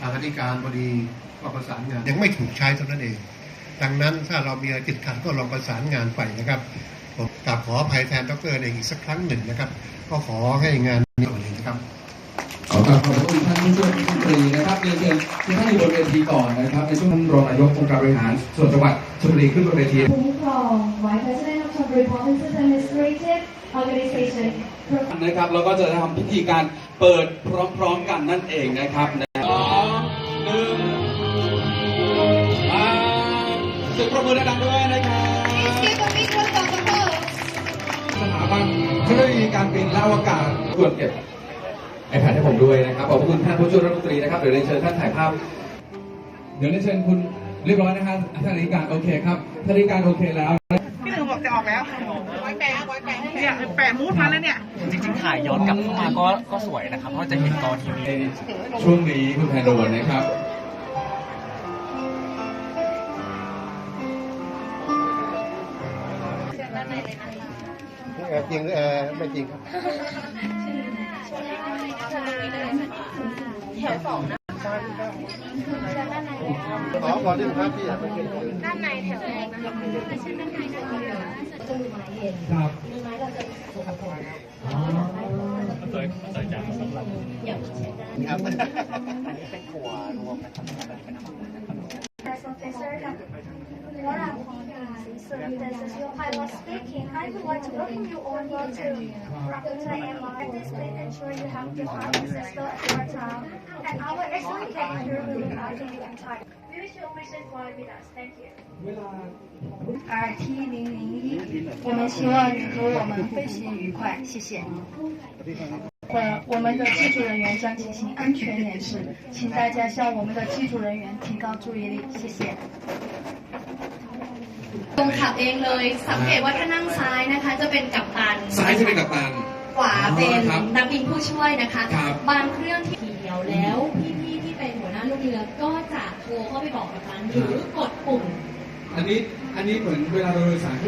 ทางอธิการบดีก็ประสานงาน ยังไม่ถูกใช้เท่านั้นเอง ดังนั้นถ้าเรามีอะไรติดขัดก็ลองประสานงานไปนะครับผมกราบขออภัยแทนดรเองอีกสักครั้งหนึ่งนะครับ ก็ขอให้งานนี้ก่อนเลยนะครับขอกราบขอบพระคุณท่านผู้ช่วยรัฐมนตรีนะครับเรียนเชิญที่ท่านอยู่บนเวทีก่อนนะครับ ในช่วงท่านรองนายกองค์การบริหารส่วนจังหวัดชลบุรีขึ้นบนเวทีคุ้มครอง Vice President of Chonburi Province's Administrative Organization นะครับแล้วก็จะทำพิธีการเปิดพร้อมๆกันนั่นเองนะครับ มือดังๆด้วยนะครับ Please give a big round of applause. สถาบันเทคโนโลยีการบินและอวกาศตรวจเก็บไอแพดให้ผมด้วยนะครับ ขอบพระคุณท่านผู้ช่วยรัฐมนตรีนะครับ เดี๋ยวเรียนเชิญท่านถ่ายภาพ เดี๋ยวเรียนเชิญคุณเรียบร้อยนะครับท่านอธิการโอเคครับท่านอธิการโอเคแล้ว พี่หนึ่งบอกจะออกแล้วไว้แปะไว้แปะเนี่ยแปะมูดมาแล้วเนี่ย จริงๆถ่ายย้อนกลับเข้ามาก็ก็สวยนะครับ เพราะจะเห็นกอทีวี ในช่วงนี้คุณแพนโดนนะครับ จริงเออไม่จริงครับขอขอดึงครับพี่อะด้านในแถวแรกนะคะไม่ใช่ด้านในแถวเดียวจะมีไม้เย็นครับมีไม้เราจะสกปรกอย่าเช็ดได้ครับ As Professor Laura So this is your pilot speaking. I would like to welcome you all here to Rakuten MR. Please ensure you have your heart accessible at your time. And our excellent cabin crew will look after you in time. We wish you appreciate flying with us. Thank you. RT 零零一，我们希望你和我们飞行愉快，谢谢。呃，我们的机组人员将进行安全演示，请大家向我们的机组人员提高注意力，谢谢。 ตรงขับเองเลย สังเกตว่าถ้านั่งซ้ายนะคะ จะเป็นกัปตันซ้ายจะเป็นกัปตัน ขวาเป็นครับนักบินผู้ช่วยนะคะครับบางเครื่องที่เดียวแล้วพี่ๆที่เป็นหัวหน้าลูกเรือก็จะโทรเข้าไปบอกกัปตันหรือกดปุ่ม อันนี้อันนี้เหมือนเวลาเราโดยสาร